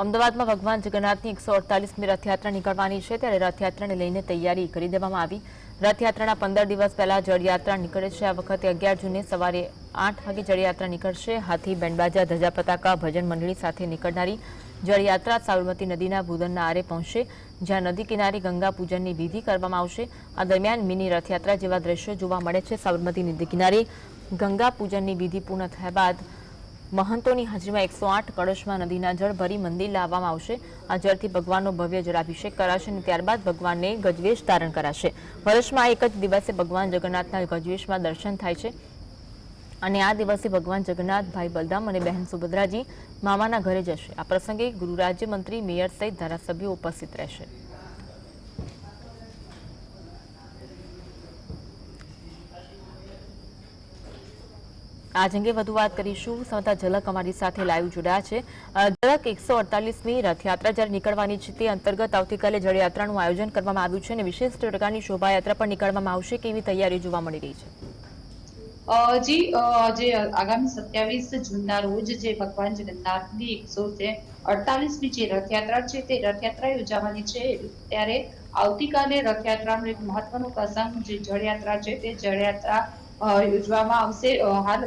અમદાવાદમાં ભગવાન જગન્નાથની એકસો અડતાલીસમી રથયાત્રા નીકળવાની છે, ત્યારે રથયાત્રાને લઈને તૈયારી કરી દેવામાં આવી. રથયાત્રાના પંદર દિવસ પહેલા જળયાત્રા નીકળે છે. આ વખતે અગિયાર જૂને સવારે આઠ વાગે જળયાત્રા નીકળશે. હાથી બેન્ડબાજા ધજા પતાકા, ભજન મંડળી સાથે નીકળનારી જળયાત્રા સાબરમતી નદીના ભૂદનના આરે પહોંચશે, જ્યાં નદી કિનારે ગંગા પૂજનની વિધિ કરવામાં આવશે. આ દરમિયાન મિની રથયાત્રા જેવા દ્રશ્યો જોવા મળે છે. સાબરમતી નદી કિનારે ગંગા પૂજનની વિધિ પૂર્ણ થયા બાદ મહંતોની હાજરીમાં એકસો આઠ કળશમાં નદીના જળ ભરી મંદિર લાવવામાં આવશે. આ જળથી ભગવાનનો ભવ્ય જળાભિષેક કરાશે અને ત્યારબાદ ભગવાનને ગજવેશ ધારણ કરાશે. વર્ષમાં એક જ દિવસે ભગવાન જગન્નાથના ગજવેશમાં દર્શન થાય છે. અને આ દિવસે ભગવાન જગન્નાથ ભાઈ બલરામ અને બહેન સુભદ્રાજી મામાના ઘરે જશે. આ પ્રસંગે ગૃહ રાજ્યમંત્રી, મેયર સહિત ધારાસભ્યો ઉપસ્થિત રહેશે. આજ અંગે વધુ વાત કરીશું. સમતા ઝલક અમારી સાથે લાઈવ જોડાયા છે. ઝલક એકસો અડતાલીસમી રથયાત્રા જ્યારે નીકળવાની છે તે અંતર્ગત આવતીકાલે જળયાત્રાનું આયોજન કરવામાં આવ્યું છે અને વિશેષ પ્રકારની શોભાયાત્રા પણ નીકળવામાં આવશે કેવી તૈયારી જોવા મળી રહી છે? જી જે આગામી સત્યાવીસ જૂનના રોજ જે ભગવાન જગન્નાથની એકસો છે અડતાલીસમી જે રથયાત્રા છે તે રથયાત્રા યોજાવાની છે. ત્યારે આવતીકાલે રથયાત્રાનો એક મહત્વનો પ્રસંગ જે જળયાત્રા છે તે જળયાત્રા યોજવામાં આવશે. હાલ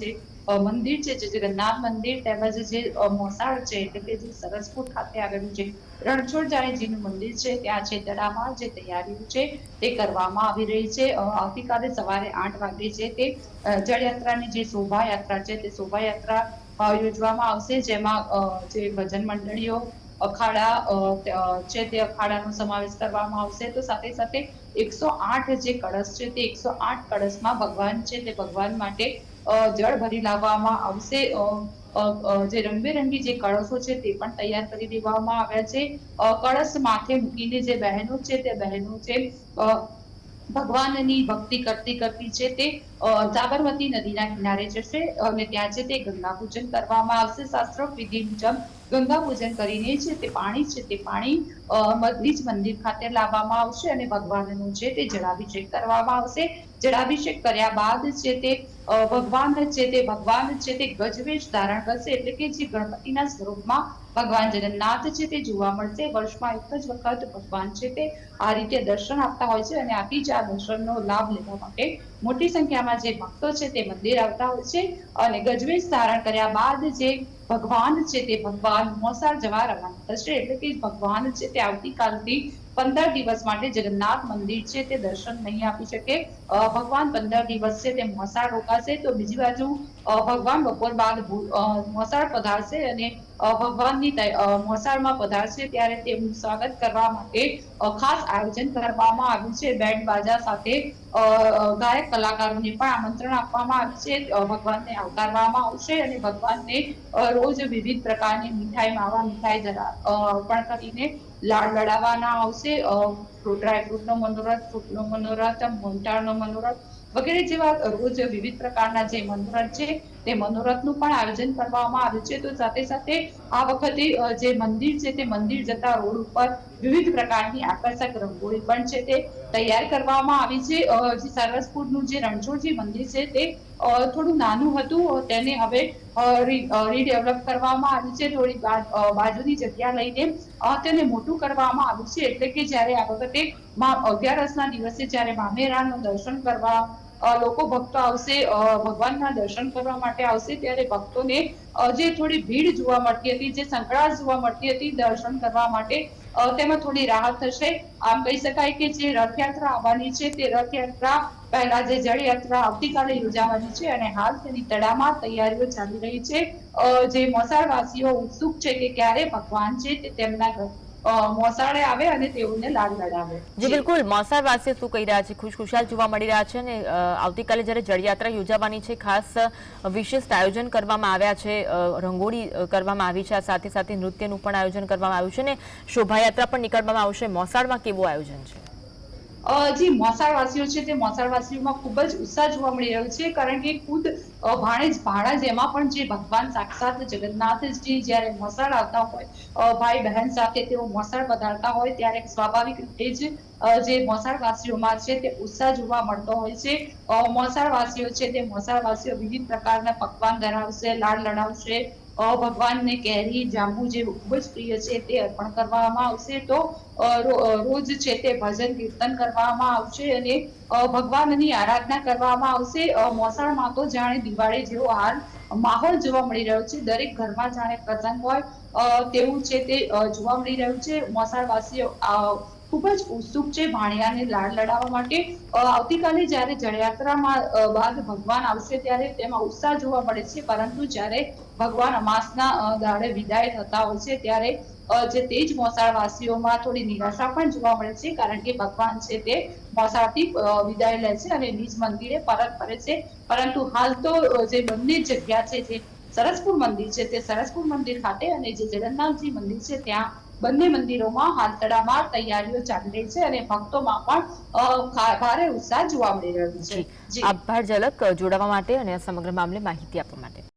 જે મંદિર છે, જે જગન્નાથ મંદિર તેમજ જે મોસાળ છે, એટલે કે જે સરસપુર ખાતે આવેલું છે રણછોડ જાણીજીનું મંદિર છે, ત્યાં છે તળાવમાં જે તૈયારીઓ છે, તે કરવામાં આવી રહી છે. આવતીકાલે સવારે આઠ વાગે છે તે જળયાત્રાની જે શોભાયાત્રા છે, તે શોભાયાત્રા યોજવામાં આવશે, જેમાં જે ભજન મંડળીઓ અખાડા છે તે અખાડાનો સમાવેશ કરવામાં આવશે. તો સાથે સાથે એકસો આઠ જે કળશ છે તે એકસો આઠ કળશમાં ભગવાન છે તે ભગવાન માટે જળ ભરી લાવવામાં આવશે. જે રંગબેરંગી જે કળશો છે તે પણ તૈયાર કરી દેવામાં આવ્યા છે. કળશ માથે મૂકીને જે બહેનો છે તે બહેનો છે ભગવાનની ભક્તિ કરતી કરતી છે તે સાબરમતી નદીના કિનારે જશે અને ત્યાં છે તે ગંગા પૂજન કરવામાં આવશે. શાસ્ત્રોક્ત વિધિ મુજબ ગંગા પૂજન કરીને છે તે પાણી છે તે પાણી અ, મંદિર ખાતે લાવવામાં આવશે અને ભગવાનનું છે તે જળાભિષેક કરવામાં આવશે. જળાભિષેક કર્યા બાદ છે તે ભગવાન છે તે ભગવાન છે તે ગજવેશ ધારણ કરશે એટલે કે જે ગણપતિના સ્વરૂપમાં ભગવાન જગન્નાથ છે તે જોવા મળશે. વર્ષમાં એક જ વખત ભગવાન છે તે આ રીતે દર્શન આપતા હોય છે અને આથી જ આ દર્શનનો લાભ લેવા માટે મોટી સંખ્યામાં જે ભક્તો છે તે મંદિર આવતા હોય છે અને ગજવેશ ધારણ કર્યા બાદ જે ભગવાન છે તે ભગવાન મોસાળ જવા રવાના થશે એટલે કે ભગવાન છે તે આવતીકાલથી પંદર દિવસ માટે જગન્નાથ મંદિર છે તે દર્શન નહીં આપી શકે. ભગવાન પંદર દિવસ છે તે મોસાળ રોકાશે તો બીજી બાજુ ભગવાન બપોર બાદ મોસાળ પધારશે અને ભગવાનની મોસાળમાં પધારશે ત્યારે તેમનું સ્વાગત કરવા માટે ખાસ આયોજન કરવામાં આવ્યું છે. બેન્ડ બાજા સાથે ગાયક કલાકારોને પણ આમંત્રણ આપવામાં આવ્યું છે. ભગવાનને આવકારવામાં આવશે અને ભગવાનને રોજ વિવિધ પ્રકારની મીઠાઈ, માવા મીઠાઈ જરા અર્પણ કરીને લાડ લડાવવાના આવશે. ડ્રાયફ્રૂટનો મનોરથ, ફ્રૂટનો મનોરથ મોહનથાળનો મનોરથ વગેરે જેવા રોજ વિવિધ પ્રકારના જે મનોરથ છે તે મનોરથનું પણ આયોજન કરવામાં આવ્યું છે. તો સાથે સાથે આ વખતે જે મંદિર છે તે મંદિર જતા રોડ ઉપર વિવિધ પ્રકારની આકર્ષક રંગોળી પણ છે તે તૈયાર કરવામાં આવી છે. જે સરસપુરનું જે રણછોડજી મંદિર છે તે થોડું નાનું હતું. તેને હવે રીડેવલપ કરવામાં આવ્યું છે. થોડી બાજુની જગ્યા લઈને તેને મોટું કરવામાં આવ્યું છે. એટલે કે જ્યારે આ વખતે અગિયારસના દિવસે જ્યારે મામેરાનું દર્શન કરવા લોકો ભક્તો આવશે ભગવાનના દર્શન કરવા માટે આવશે, ત્યારે ભક્તોને જે થોડી ભીડ જોવા મળતી હતી, જે સંકળાશ જોવા મળતી હતી દર્શન કરવા માટે તેમાં થોડી રાહત થશે. આમ કહી શકાય કે જે રથયાત્રા આવવાની છે તે રથયાત્રા પહેલા જે જળયાત્રા આવતીકાલે યોજાવાની છે અને હાલ તેની તડામાર તૈયારીઓ ચાલી રહી છે. જે મોસાળવાસીઓ ઉત્સુક છે કે ક્યારે ભગવાન છે તે તેમના મોસાળે શું કહી રહ્યા છે? ખુશખુશાલ જોવા મળી રહ્યા છે અને આવતીકાલે જ્યારે જળયાત્રા યોજાવાની છે, ખાસ વિશિષ્ટ આયોજન કરવામાં આવ્યા છે રંગોળી કરવામાં આવી છે. સાથે સાથે નૃત્યનું પણ આયોજન કરવામાં આવ્યું છે અને શોભાયાત્રા પણ નીકળવામાં આવશે મોસાળમાં. કેવું આયોજન છે? જે મોસાળવાસીઓ છે, તે મોસાળવાસીઓમાં ખૂબ જ ઉત્સાહ જોવા મળી રહ્યો છે, કારણ કે ખુદ ભાણેજ ભાણેજ એમાં પણ જે ભગવાન સાક્ષાત જગન્નાથજી જ્યારે મોસાળ આવતા હોય ભાઈ બહેન સાથે તેઓ મોસાળ પધારતા હોય, ત્યારે સ્વાભાવિક રીતે જ જે મોસાળવાસીઓમાં છે તે ઉત્સાહ જોવા મળતો હોય છે. મોસાળવાસીઓ છે તે મોસાળવાસીઓ વિવિધ પ્રકારના પકવાન ધરાવશે, લાડ લડાવશે ભગવાનને કેરી, જાંબુ જે ખૂબ જ પ્રિય છે તે અર્પણ કરવામાં આવશે. તો રોજ છે તે ભજન કીર્તન કરવામાં આવશે અને ભગવાનની આરાધના કરવામાં આવશે. મોસાળમાં તો જાણે દિવાળી જેવો હાલ માહોલ જોવા મળી રહ્યો છે. દરેક ઘરમાં જાણે પ્રસંગ હોય તેવું છે તે જોવા મળી રહ્યું છે. મોસાળવાસીઓ ખૂબ જ ઉત્સુક છે ભાણિયાને લાડ લડાવવા માટે. આવતીકાલે જ્યારે જળયાત્રામાં બાદ ભગવાન આવશે ત્યારે તેમાં ઉત્સાહ જોવા મળે છે. પરંતુ જ્યારે ભગવાન અમાસના દાડે વિદાય થતા હોય છે ત્યારે જે તેજ મોસાળવાસીઓમાં થોડી નિરાશા પણ જોવા મળે છે કારણ કે ભગવાન છે તે મોસાળથી વિદાય લે છે અને નિજ મંદિરે પરત ફરે છે. પરંતુ હાલ તો જે બંને જગ્યા છે જે સરસપુર મંદિર છે તે સરસપુર મંદિર ખાતે અને જે જગન્નાથજી મંદિર છે ત્યાં બંને મંદિરોમાં હાલ તડામાર તૈયારીઓ ચાલી રહી છે અને ભક્તોમાં પણ ભારે ઉત્સાહ જોવા મળી રહ્યો છે. આભાર ઝલક જોડાવા માટે અને સમગ્ર મામલે માહિતી આપવા માટે.